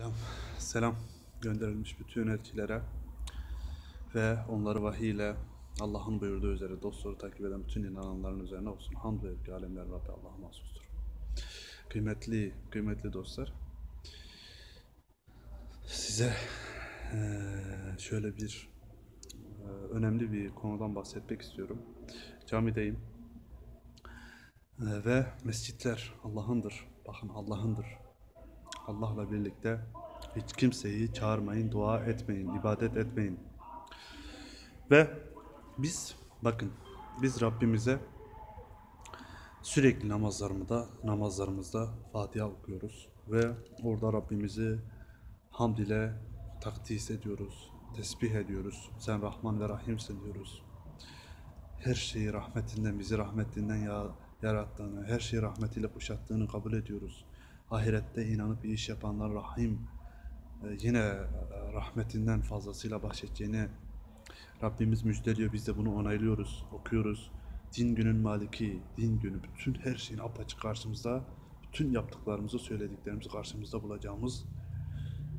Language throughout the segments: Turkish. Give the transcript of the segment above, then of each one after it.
Selam, selam gönderilmiş bütün elçilere ve onları vahiy ile Allah'ın buyurduğu üzere dostları takip eden bütün inananların üzerine olsun. Hamd ve övgü alemler Rabbi Allah'a mahsustur. Kıymetli, kıymetli dostlar, size şöyle bir önemli bir konudan bahsetmek istiyorum. Camideyim ve mescitler Allah'ındır. Bakın Allah'ındır. Allah'la birlikte hiç kimseyi çağırmayın, dua etmeyin, ibadet etmeyin. Ve biz bakın biz Rabbimize sürekli namazlarımızda namazlarımızda Fatiha okuyoruz ve orada Rabbimizi hamd ile takdis ediyoruz, tesbih ediyoruz. Sen Rahman ve Rahimsin diyoruz. Her şeyi rahmetinden, bizi rahmetinden ya, yarattığını, her şeyi rahmetiyle kuşattığını kabul ediyoruz. Ahirette inanıp iş yapanlar Rahim e, yine e, rahmetinden fazlasıyla bahşedeceğini Rabbimiz müjdeliyor. Biz de bunu onaylıyoruz, okuyoruz. Din günün maliki, din günü bütün her şeyin apaçık karşımızda, bütün yaptıklarımızı, söylediklerimizi karşımızda bulacağımız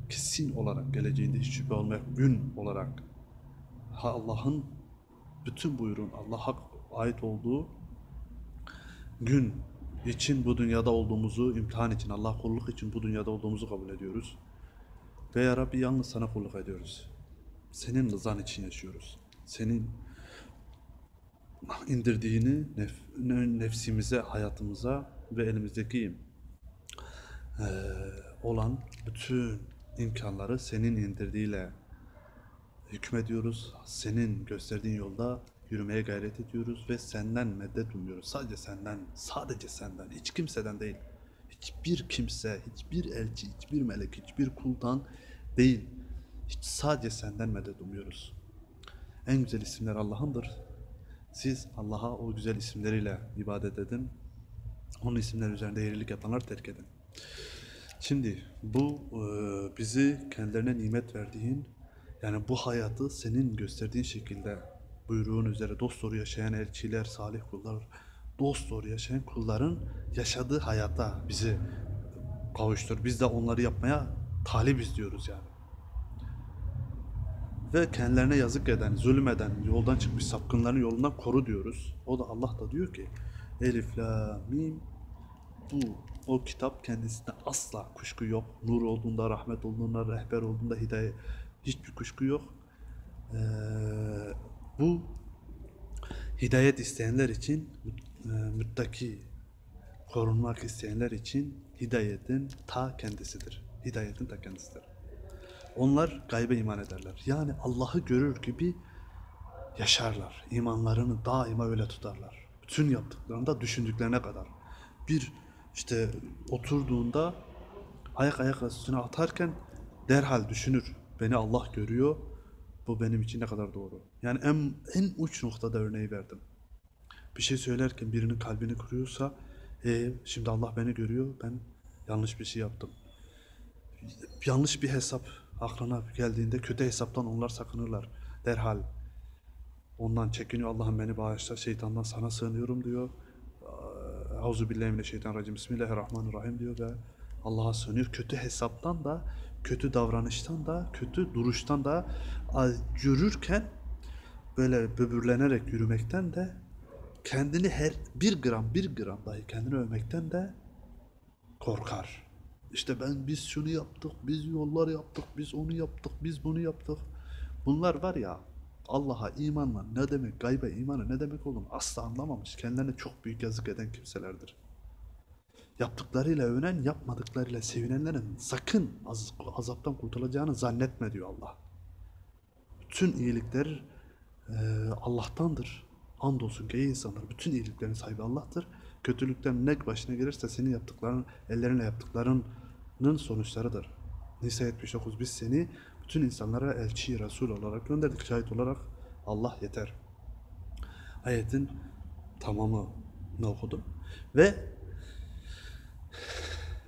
kesin olarak geleceğinde hiç şüphe olmayan gün olarak Allah'ın bütün buyruğun Allah'a ait olduğu gün için bu dünyada olduğumuzu, imtihan için, Allah kulluk için bu dünyada olduğumuzu kabul ediyoruz. Ve ya Rabbi yalnız sana kulluk ediyoruz. Senin rızan için yaşıyoruz. Senin indirdiğini nef- nefsimize, hayatımıza ve elimizdeki eee, olan bütün imkanları senin indirdiğiyle hükmediyoruz. Senin gösterdiğin yolda yürümeye gayret ediyoruz ve senden medet umuyoruz. Sadece senden, sadece senden, hiç kimseden değil. Hiçbir kimse, hiçbir elçi, hiçbir melek, hiçbir kuldan değil. Hiç sadece senden medet umuyoruz. En güzel isimler Allah'ındır. Siz Allah'a o güzel isimleriyle ibadet edin. Onun isimler üzerinde eğrilik yapanlar terk edin. Şimdi bu e, bizi kendilerine nimet verdiğin yani bu hayatı senin gösterdiğin şekilde buyruğun üzere dost doğru yaşayan elçiler, salih kullar, dost doğru yaşayan kulların yaşadığı hayata bizi kavuştur. Biz de onları yapmaya talibiz diyoruz yani. Ve kendilerine yazık eden, zulmeden, yoldan çıkmış sapkınların yolundan koru diyoruz. O da Allah da diyor ki Elif, La, Mim bu o kitap kendisinde asla kuşku yok. Nur olduğunda, rahmet olduğunda, rehber olduğunda, hidayet hiçbir kuşku yok. Ee, bu hidayet isteyenler için e, müttaki korunmak isteyenler için hidayetin ta kendisidir. Hidayetin ta kendisidir. Onlar gaybe iman ederler. Yani Allah'ı görür gibi yaşarlar. İmanlarını daima öyle tutarlar. Bütün yaptıklarında düşündüklerine kadar. Bir işte oturduğunda ayak ayak üstüne atarken derhal düşünür. Beni Allah görüyor. Bu benim için ne kadar doğru. Yani en, en uç noktada örneği verdim. Bir şey söylerken birinin kalbini kırıyorsa e, şimdi Allah beni görüyor. Ben yanlış bir şey yaptım. Yanlış bir hesap aklına geldiğinde kötü hesaptan onlar sakınırlar. Derhal ondan çekiniyor. Allah'ım beni bağışla. Şeytandan sana sığınıyorum diyor. Euzubillahimineşşeytanirracim. Bismillahirrahmanirrahim diyor ve Allah'a sığınıyor. Kötü hesaptan da, kötü davranıştan da, kötü duruştan da yürürken böyle böbürlenerek yürümekten de kendini her bir gram bir gram dahi kendini övmekten de korkar. İşte ben biz şunu yaptık, biz yollar yaptık, biz onu yaptık, biz bunu yaptık. Bunlar var ya Allah'a imanla ne demek, gaybe imanı ne demek olduğunu asla anlamamış. Kendilerine çok büyük yazık eden kimselerdir. Yaptıklarıyla övünen, yapmadıklarıyla sevinenlerin sakın az, azaptan kurtulacağını zannetme diyor Allah. Bütün iyilikler e, Allah'tandır. Andolsun ki ey insanlar bütün iyiliklerin sahibi Allah'tır. Kötülükten ne başına gelirse senin yaptıkların, ellerinle yaptıklarının sonuçlarıdır. Nisa 79 biz seni bütün insanlara elçi, Resul olarak gönderdik. Şahit olarak Allah yeter. Ayetin tamamını okudum. Ve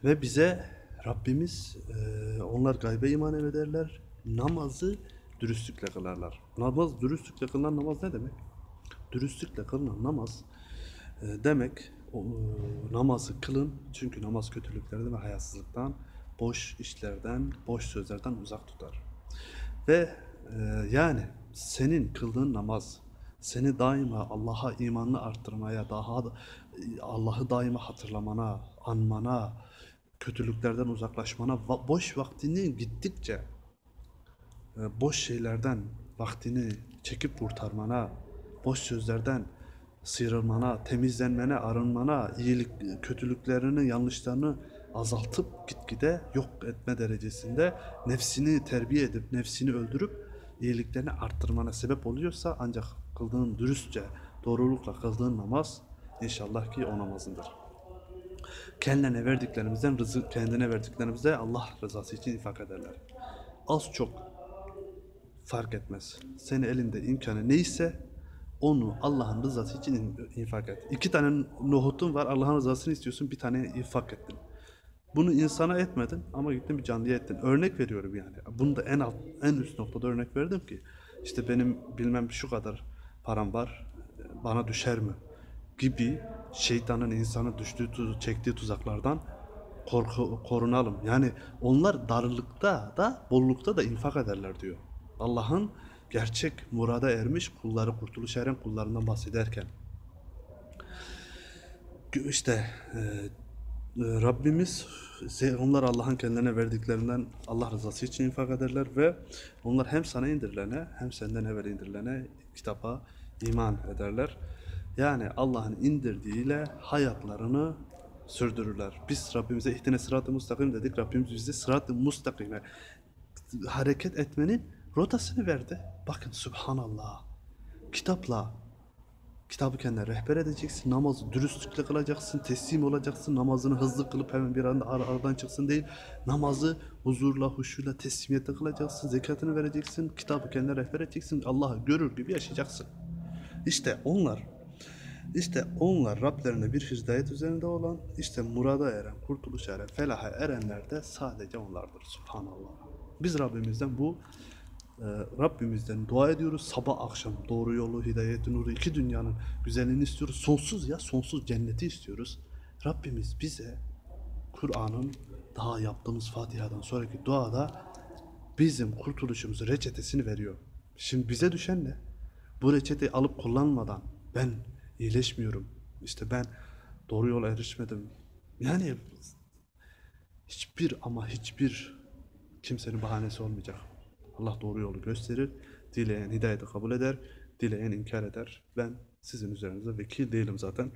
ve bize Rabbimiz e, onlar gaybe iman ederler. Namazı dürüstlükle kılarlar. Namaz dürüstlükle kılınan namaz ne demek? Dürüstlükle kılınan namaz e, demek o, e, namazı kılın çünkü namaz kötülüklerden ve hayasızlıktan boş işlerden, boş sözlerden uzak tutar. Ve e, yani senin kıldığın namaz seni daima Allah'a imanını arttırmaya, daha da- Allah'ı daima hatırlamana, anmana, kötülüklerden uzaklaşmana, boş vaktini gittikçe e, boş şeylerden vaktini çekip kurtarmana, boş sözlerden sıyrılmana, temizlenmene, arınmana, iyilik, kötülüklerini, yanlışlarını azaltıp gitgide yok etme derecesinde nefsini terbiye edip, nefsini öldürüp iyiliklerini arttırmana sebep oluyorsa ancak kıldığın dürüstçe, doğrulukla kıldığın namaz inşallah ki o namazındır. Kendine verdiklerimizden rızık kendine verdiklerimizde Allah rızası için infak ederler. Az çok fark etmez. Senin elinde imkanı neyse onu Allah'ın rızası için in- infak et. İki tane nohutun var Allah'ın rızasını istiyorsun bir tane infak ettin. Bunu insana etmedin ama gittin bir canlıya ettin. Örnek veriyorum yani. Bunu da en alt, en üst noktada örnek verdim ki işte benim bilmem şu kadar param var bana düşer mi gibi şeytanın insanı düştüğü tu- çektiği tuzaklardan korku, korunalım. Yani onlar darlıkta da bollukta da infak ederler diyor. Allah'ın gerçek murada ermiş kulları kurtuluş eren kullarından bahsederken işte e, e, Rabbimiz onlar Allah'ın kendilerine verdiklerinden Allah rızası için infak ederler ve onlar hem sana indirilene hem senden evvel indirilene kitapa iman ederler. Yani Allah'ın indirdiğiyle hayatlarını sürdürürler. Biz Rabbimize ihtine sırat-ı mustakim dedik. Rabbimiz bize sırat-ı mustakime hareket etmenin rotasını verdi. Bakın subhanallah. Kitapla Kitabı kendine rehber edeceksin. Namazı dürüstlükle kılacaksın. Teslim olacaksın. Namazını hızlı kılıp hemen bir anda ar- aradan çıksın değil. Namazı huzurla, huşuyla, teslimiyetle kılacaksın. Zekatını vereceksin. Kitabı kendine rehber edeceksin. Allah'ı görür gibi yaşayacaksın. İşte onlar işte onlar Rablerine bir hidayet üzerinde olan, işte murada eren, kurtuluşa eren, felaha erenler de sadece onlardır. Subhanallah. Biz Rabbimizden bu e, Rabbimizden dua ediyoruz. Sabah akşam doğru yolu, hidayeti, nuru, iki dünyanın güzelliğini istiyoruz. Sonsuz ya, sonsuz cenneti istiyoruz. Rabbimiz bize Kur'an'ın daha yaptığımız Fatiha'dan sonraki duada bizim kurtuluşumuzu reçetesini veriyor. Şimdi bize düşen ne? Bu reçeteyi alıp kullanmadan ben iyileşmiyorum. İşte ben doğru yola erişmedim. Yani hiçbir ama hiçbir kimsenin bahanesi olmayacak. Allah doğru yolu gösterir. Dileyen hidayeti kabul eder. Dileyen inkar eder. Ben sizin üzerinize vekil değilim zaten.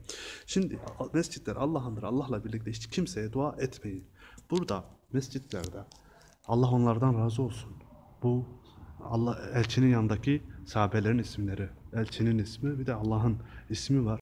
Şimdi mescitler Allah'ındır. Allah'la birlikte hiç kimseye dua etmeyin. Burada mescitlerde Allah onlardan razı olsun. Bu Allah elçinin yanındaki sahabelerin isimleri. Elçinin ismi bir de Allah'ın ismi var.